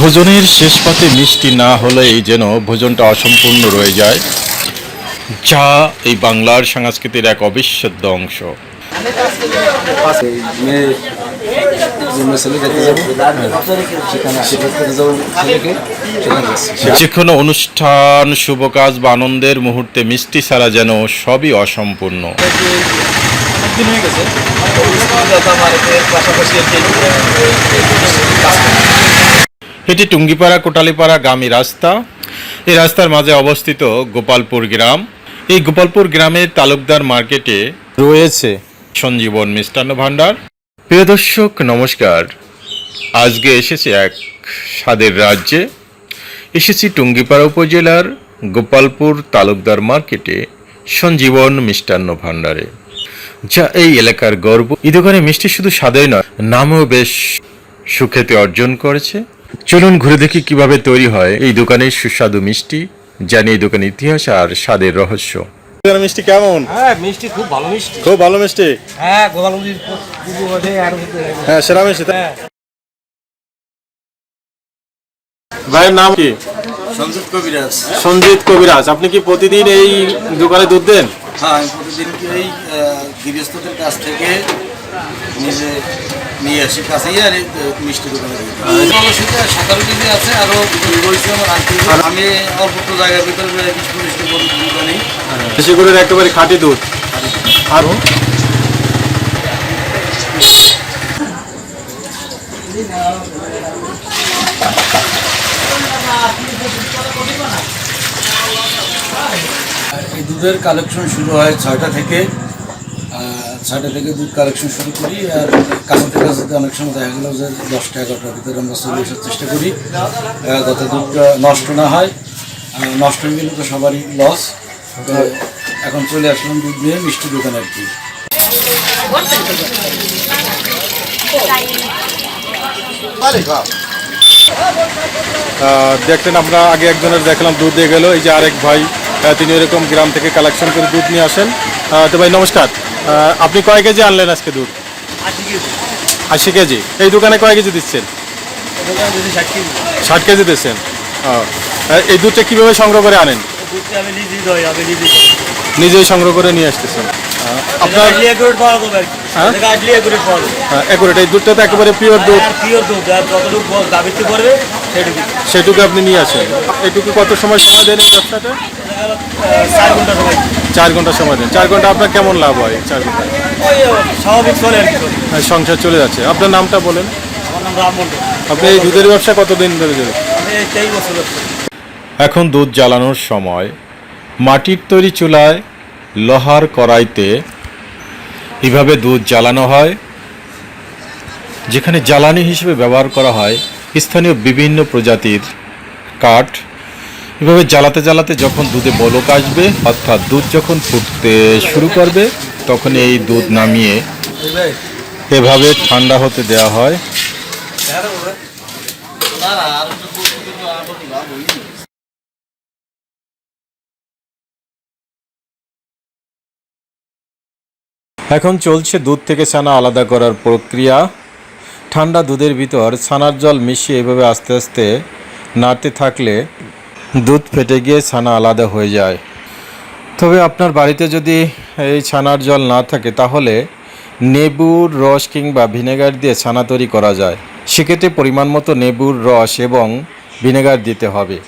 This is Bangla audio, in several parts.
ভোজনের শেষ পাতে মিষ্টি না হলেই যেন ভোজনটা অসম্পূর্ণ রয়ে যায়, যা এই বাংলার সংস্কৃতির এক অবিচ্ছেদ্য অংশ। যে কোনো অনুষ্ঠান, শুভ কাজ বা আনন্দের মুহূর্তে মিষ্টি ছাড়া যেন সবই অসম্পূর্ণ। হয়ে আমার এর পাশাপাশি আর কি এটি টুঙ্গিপাড়া, কোটালিপাড়া গামী রাস্তা। এই রাস্তার মাঝে অবস্থিত গোপালপুর গ্রাম। এই গোপালপুর গ্রামের তালুকদার মার্কেটে রয়েছে সঞ্জীবন মিষ্টান্ন ভাণ্ডার। প্রিয় দর্শক, নমস্কার। আজকে এসেছে এক স্বাদের রাজ্যে। এসেছি টুঙ্গিপাড়া উপজেলার গোপালপুর তালুকদার মার্কেটে সঞ্জীবন মিষ্টান্ন ভাণ্ডারে। যা এই এলাকার গর্ব। এই দোকানে মিষ্টি শুধু স্বাদই নয়, নামও বেশ সুখ্যাতি অর্জন করেছে। চলুন ঘুরে দেখি কীভাবে তৈরি হয় এই দোকানের সুস্বাদু মিষ্টি জানি এই দোকানের ইতিহাস আর স্বাদের রহস্য। মিষ্টি কেমন? হ্যাঁ মিষ্টি খুব ভালো মিষ্টি। খুব ভালো মিষ্টি? হ্যাঁ হ্যাঁ সেরা মিষ্টি হ্যাঁ। ভাইয়ের নাম কি? সঞ্জিত কবিরাজ। সঞ্জিত কবিরাজ। আপনি কি প্রতিদিন এই দোকানে দুধ দেন? হ্যাঁ প্রতিদিন কি ওই গৃহস্থদের কাছ থেকে নিজে নিয়ে আসি কাছেই আর মিষ্টি দোকানে দিই। সাতারো কেজি আছে আরও রয়েছে আমার আনতে আমি অল্প জায়গার ভিতরে বিশ পঁচিশটি গরু দোকানি করে একেবারে খাঁটি দুধ। আর এই দুধের কালেকশন শুরু হয় ছয়টা থেকে ছয়টা থেকে দুধ কালেকশন শুরু করি আর কাছাতে কাছাতে অনেক সময় দেখা গেল যে দশটা, এগারোটার ভিতরে আমরা চলে আসার চেষ্টা করি যাতে দুধটা নষ্ট না হয়। নষ্ট হয়ে গেলে তো সবারই লস এখন চলে আসলাম দুধ নিয়ে মিষ্টি দোকান আর কি। দেখলেন আমরা আগে একজনের দেখলাম দুধ দিয়ে গেল, এই যে আরেক ভাই তিনি এরকম গ্রাম থেকে কালেকশন করে দুধ নিয়ে আসেন। তো ভাই, নমস্কার। আপনি কয় কেজি আনলেন আজকে দুধ? আশি কেজি। এই দোকানে কয় কেজি দিচ্ছেন? ষাট কেজি। দিচ্ছেন। এই দুধটা কীভাবে সংগ্রহ করে আনেন? নিজেই সংগ্রহ করে নিয়ে আসতেছেন। আপনার হ্যাঁ? একুরেট এই দুধটা তো একেবারে পিওর দুধ। সেটুকু আপনি নিয়ে আসেন। এটুকু কত সময় সময় দেন এই ব্যবসাটা? চার ঘণ্টা সময় দেন। চার ঘণ্টা আপনার কেমন লাভ হয়? চার ঘণ্টা। স্বাভাবিক চলে আর হ্যাঁ, সংসার চলে যাচ্ছে। আপনার নামটা বলেন। আপনি এই দুধের ব্যবসা কতদিন ধরে হচ্ছে। এখন দুধ জ্বালানোর সময় মাটির তৈরি চুলায় লোহার কড়াইতে এভাবে দুধ জ্বালানো হয় যেখানে জ্বালানি হিসেবে ব্যবহার করা হয় স্থানীয় বিভিন্ন প্রজাতির কাঠ এভাবে জ্বালাতে জ্বালাতে যখন দুধে বলক আসবে, অর্থাৎ দুধ যখন ফুটতে শুরু করবে, তখন এই দুধ নামিয়ে এভাবে ঠান্ডা হতে দেওয়া হয়। এখন চলছে দুধ থেকে ছানা আলাদা করার প্রক্রিয়া। ঠান্ডা দুধের ভিতর ছানার জল মিশিয়ে এভাবে আস্তে আস্তে নাড়তে থাকলে দুধ ফেটে গিয়ে ছানা আলাদা হয়ে যায়। তবে আপনার বাড়িতে যদি এই ছানার জল না থাকে, তাহলে নেবুর রস কিংবা ভিনেগার দিয়ে ছানা তৈরি করা যায়। সেক্ষেত্রে পরিমাণ মতো নেবুর রস এবং ভিনেগার দিতে হবে।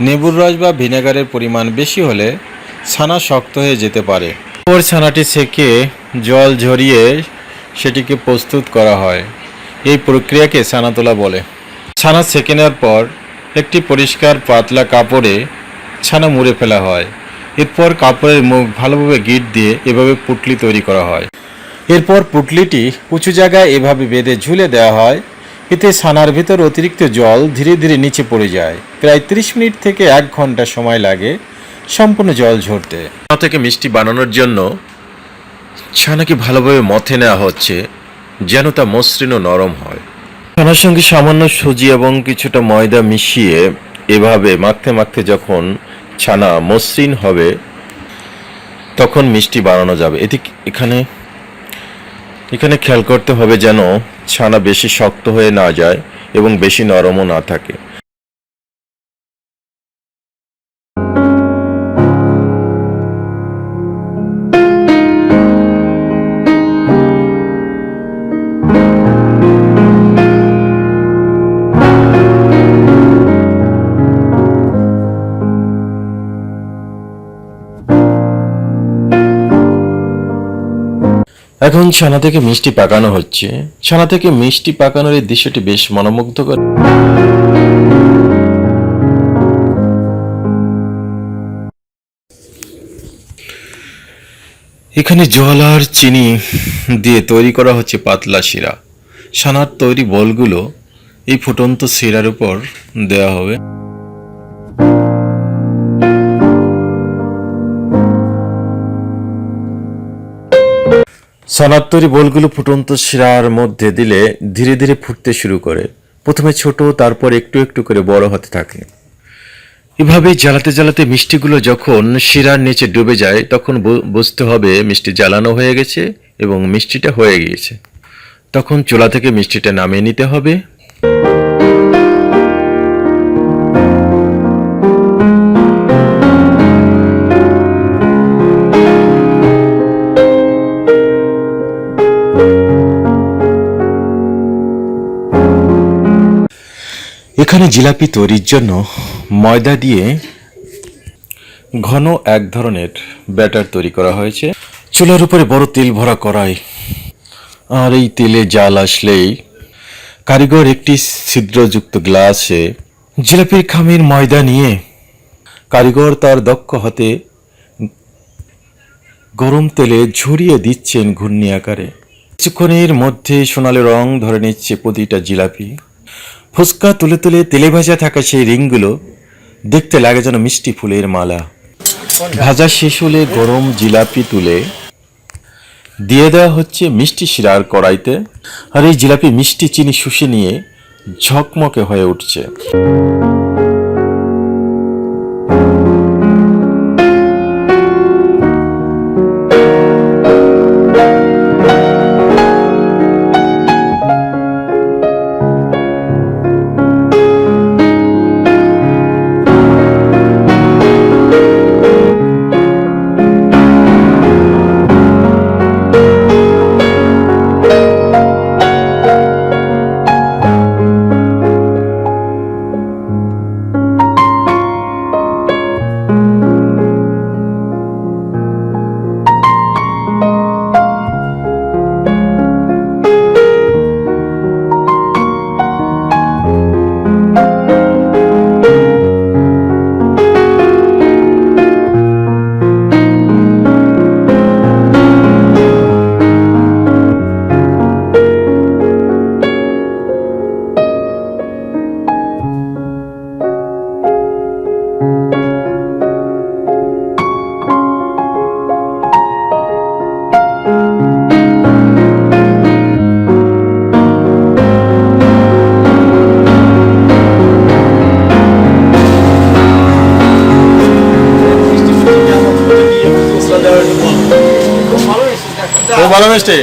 নেবুর রস বা ভিনেগারের পরিমাণ বেশি হলে ছানা শক্ত হয়ে যেতে পারে। ওর ছানাটি সেকে জল ঝরিয়ে সেটিকে প্রস্তুত করা হয়। এই প্রক্রিয়াকে ছানা তোলা বলে। ছানা সেকে নেওয়ার পর একটি পরিষ্কার পাতলা কাপড়ে ছানা মুড়ে ফেলা হয়। এরপর কাপড়ের মুখ ভালোভাবে গিট দিয়ে এভাবে পুটলি তৈরি করা হয়। এরপর পুটলিটি উঁচু জায়গায় এভাবে বেঁধে ঝুলে দেওয়া হয়। এতে ছানার ভিতর অতিরিক্ত জল ধীরে ধীরে নিচে পড়ে যায়। প্রায় 30 মিনিট থেকে এক ঘণ্টা সময় লাগে সম্পূর্ণ জল ঝরতে। থেকে মিষ্টি বানানোর জন্য ছানাকে ভালোভাবে মথে নেওয়া হচ্ছে যেন তা মসৃণ নরম হয়। ছানার সঙ্গে সামান্য সুজি এবং কিছুটা ময়দা মিশিয়ে এভাবে মাখতে মাখতে যখন ছানা মসৃণ হবে, তখন মিষ্টি বানানো যাবে। এটি এখানে এখানে খেয়াল করতে হবে যেন ছানা বেশি শক্ত হয়ে না যায় এবং বেশি নরমও না থাকে। এখন ছানা থেকে মিষ্টি পাকানো হচ্ছে। ছানা থেকে মিষ্টি পাকানোর এই দৃশ্যটি বেশ মনোমুগ্ধকর। এখানে জল আর চিনি দিয়ে তৈরি করা হচ্ছে পাতলা শিরা। ছানার তৈরি বলগুলো এই ফুটন্ত শিরার উপর দেওয়া হবে। ছানার তৈরি বলগুলো ফুটন্ত শিরার মধ্যে দিলে ধীরে ধীরে ফুটতে শুরু করে। প্রথমে ছোট, তারপর একটু একটু করে বড় হতে থাকে। এভাবে জ্বালাতে জ্বালাতে মিষ্টিগুলো যখন শিরার নিচে ডুবে যায়, তখন বুঝতে হবে মিষ্টি জ্বালানো হয়ে গেছে এবং মিষ্টিটা হয়ে গিয়েছে। তখন চোলা থেকে মিষ্টিটা নামিয়ে নিতে হবে। এখানে জিলাপি তৈরির জন্য ময়দা দিয়ে ঘন এক ধরনের ব্যাটার তৈরি করা হয়েছে। চুলার উপরে বড় তেল ভরা কড়াই। আর এই তেলে জাল আসলেই কারিগর একটি ছিদ্রযুক্ত গ্লাসে জিলাপির খামির ময়দা নিয়ে কারিগর তার দক্ষ হাতে গরম তেলে ঝরিয়ে দিচ্ছেন ঘূর্ণি আকারে। কিছুক্ষণের মধ্যে সোনালি রং ধরে নিচ্ছে প্রতিটা জিলাপি। ফুচকা তুলে তুলে তেলে ভাজা থাকা সেই রিংগুলো দেখতে লাগে যেন মিষ্টি ফুলের মালা। ভাজা শেষ হলে গরম জিলাপি তুলে দিয়ে দেওয়া হচ্ছে মিষ্টি শিরার কড়াইতে। আর এই জিলাপি মিষ্টি চিনি শুষে নিয়ে ঝকমকে হয়ে উঠছে। ভালো মিষ্টি?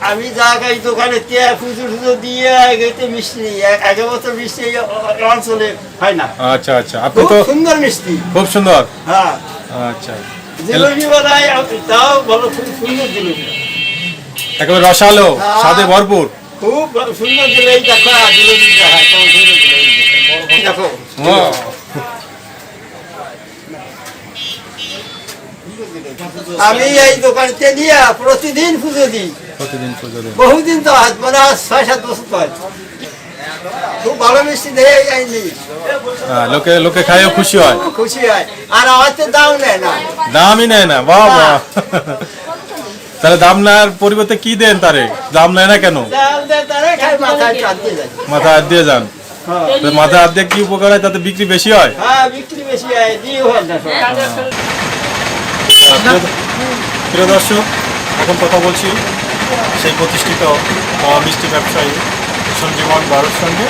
আমি জায়গায় দোকানে তে পুজো টুজো দিয়ে গেতে মিষ্টি এক বছর মিষ্টি অঞ্চলে হয় না। আচ্ছা আচ্ছা। আপনি তো সুন্দর মিষ্টি। খুব সুন্দর। হ্যাঁ। আচ্ছা। জিলেবি বানাই আমি- তাও ভালো খুব সুন্দর জিলেবি একেবারে রসালো স্বাদে ভরপুর। খুব সুন্দর জিলেবি দেখো জিলেবি দেখা দেখো আমি এই দোকানতে নিয়ে প্রতিদিন পুজো দিই। প্রতিদিন পুজো বহুদিন তো আজ মানে আজ ছয় সাত বছর তো হয়। খুব ভালো মিষ্টি দেয় আইনি। হ্যাঁ, লোকে লোকে খাইও খুশি হয়। খুশি হয়। আর আমার তো দাম নেয় না। দামই নেয় না বাহ বাহ। তাহলে দাম নেওয়ার পরিবর্তে কি দেন তারে? দাম নেয় না কেন? মাথা হাত দিয়ে যান। হ্যাঁ। মাথা হাত দিয়ে কি উপকার হয় তাতে বিক্রি বেশি হয়? হ্যাঁ বিক্রি বেশি হয়। প্রিয়- দর্শক এখন কথা বলছি সেই প্রতিষ্ঠিত মিষ্টি ব্যবসায়ী সঞ্জীবন বারোর সঙ্গে।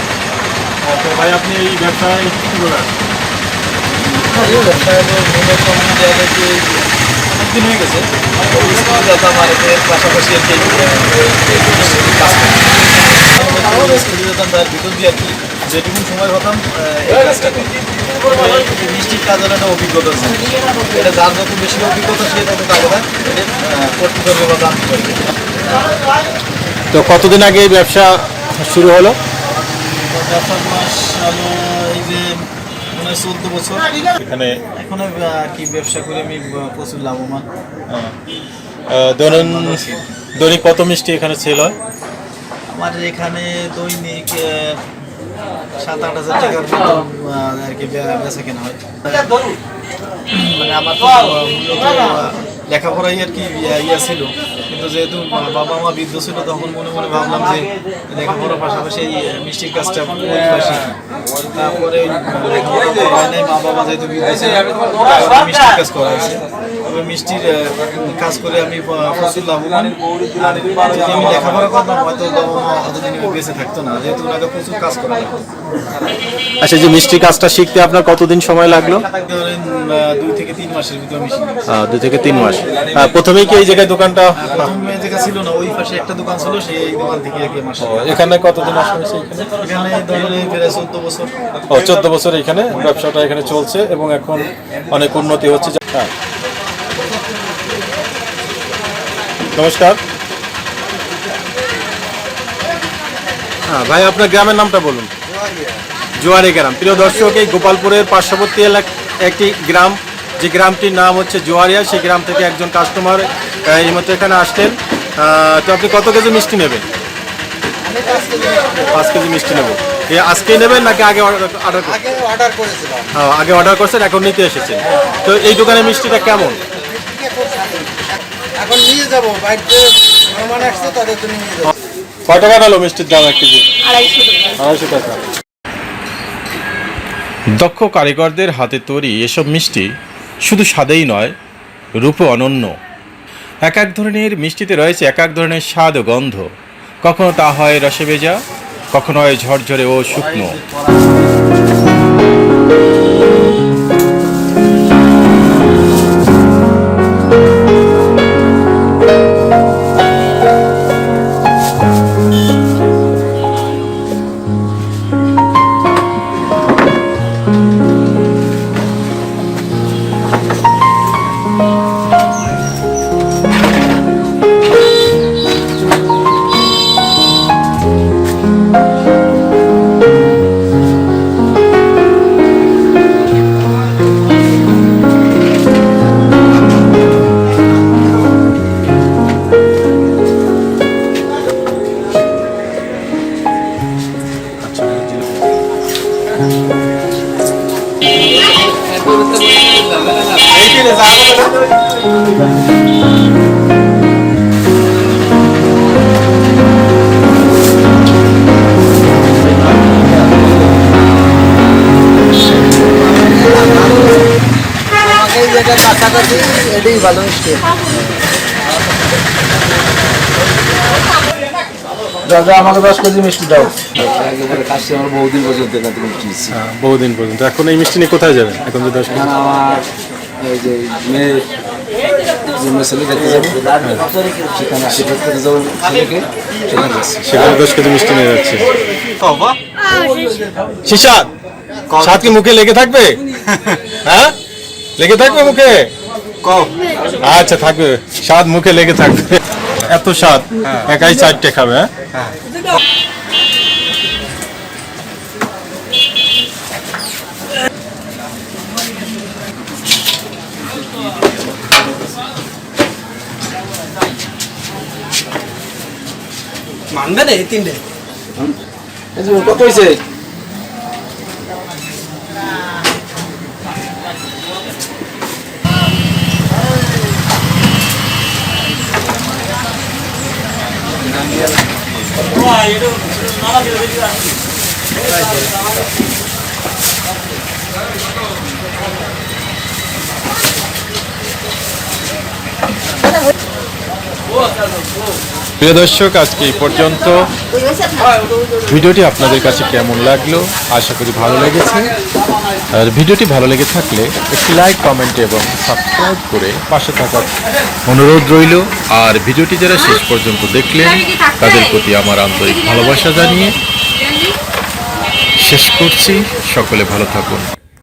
তো ভাই আপনি এই ব্যবসায় কি করেন? দিন হয়ে গেছে। পাশাপাশি আর কি, যেটুকু সময় হতাম এই কাজটা। মিষ্টির কাজের একটা অভিজ্ঞতা আছে এটা যার যত বেশি অভিজ্ঞতা সে তত কাজটা করতে পারবে বা জানতে পারবে তো কতদিন আগে এই ব্যবসা শুরু হলো? মাস হলো এই যে মনে হয় চোদ্দ বছর। এখানে এখন কি ব্যবসা করে আমি প্রচুর লাভবান। দৈনিক দৈনিক কত মিষ্টি এখানে সেল হয়? আমার এখানে দৈনিক সাত আট হাজার টাকার মতো আর কি বেচা কেনা হয়। মানে আমার লেখাপড়াই আর কি ইয়া- ছিল। কিন্তু যেহেতু বাবা মা বৃদ্ধ ছিল তখন মনে মনে ভাবলাম যে লেখাপড়ার পাশাপাশি এই মিষ্টির কাজটা তারপরে লেখাপড়া হয় নাই মা বাবা যেহেতু বৃদ্ধ ছিল মিষ্টির কাজ করা হয়েছে। তবে মিষ্টির কাজ করে আমি প্রচুর লাভবান। আর যদি আমি লেখাপড়া করতাম হয়তো বাবা মা অতদিন বেঁচে থাকতো না যেহেতু ওনাকে প্রচুর কাজ করা আচ্ছা যে মিষ্টি কাজটা শিখতে আপনার কতদিন সময় লাগল? দুই থেকে তিন মাসের ভিতর দুই থেকে তিন মাস। আহ, প্রথমেই কি এই জায়গায় দোকানটা? প্রথম জায়গা ছিল না ওই পাশে একটা দোকান ছিল সেই দোকান থেকে শিখা। এখানে কতদিন আসা হয়েছে এখানে? এখানে প্রায় চোদ্দ বছর। ও চোদ্দ বছর এখানে ব্যবসাটা এখানে চলছে এবং এখন অনেক উন্নতি হচ্ছে হ্যাঁ। নমস্কার। হ্যাঁ ভাই আপনার গ্রামের নামটা বলুন। জোয়ারি গ্রাম। প্রিয় দর্শক এই গোপালপুরের পার্শ্ববর্তী এলাকা একটি গ্রাম যে গ্রামটির নাম হচ্ছে জোয়ারিয়া সেই গ্রাম থেকে একজন কাস্টমার এই মতো এখানে আসলেন। তো আপনি কত কেজি মিষ্টি নেবেন? পাঁচ কেজি মিষ্টি নেব। এ আজকেই নেবেন নাকি আগে অর্ডার হ্যাঁ, আগে অর্ডার করছেন এখন নিতে এসেছেন। তো এই দোকানের মিষ্টিটা কেমন? এখন নিয়ে যাব কয় টাকা মিষ্টির দাম এক কেজি? আড়াইশো টাকা। দক্ষ কারিগরদের হাতে তৈরি এসব মিষ্টি শুধু স্বাদেই নয় রূপে অনন্য। এক এক ধরনের মিষ্টিতে রয়েছে এক এক ধরনের স্বাদ ও গন্ধ। কখনো তা হয় রসে ভেজা, কখনো হয় ঝরঝরে ও শুকনো। এটাই ভালো মিষ্টি দাদা আমাকে দশ কেজি মিষ্টি দাও। বহুদিন পর্যন্ত হ্যাঁ, বহুদিন পর্যন্ত। এখন এই মিষ্টি নিয়ে কোথায় যাবেন? এখন যে দশ কেজি আমার এই যে মেয়ে সেখানে দশ কেজি মিষ্টি নিয়ে যাচ্ছে। শিশাদ সাত কি মুখে লেগে থাকবে? হ্যাঁ? লেগে থাকবে মুখে? আচ্ছা থাকবে। স্বাদ মুখে লেগে থাকবে। এত স্বাদ। একাই চারটে খাবে হ্যাঁ? মানবে না এই তিনটে? কত হয়েছে প্রিয় দর্শক আজকে এই পর্যন্ত। ভিডিওটি আপনাদের কাছে কেমন লাগল? আশা করি ভালো লেগেছে। আর ভিডিওটি ভালো লেগে থাকলে একটি লাইক, কমেন্ট এবং সাবস্ক্রাইব করে পাশে থাকার অনুরোধ রইল। আর ভিডিওটি যারা শেষ পর্যন্ত দেখলেন, তাদের প্রতি আমার আন্তরিক ভালোবাসা জানিয়ে শেষ করছি। সকলে ভালো থাকুন।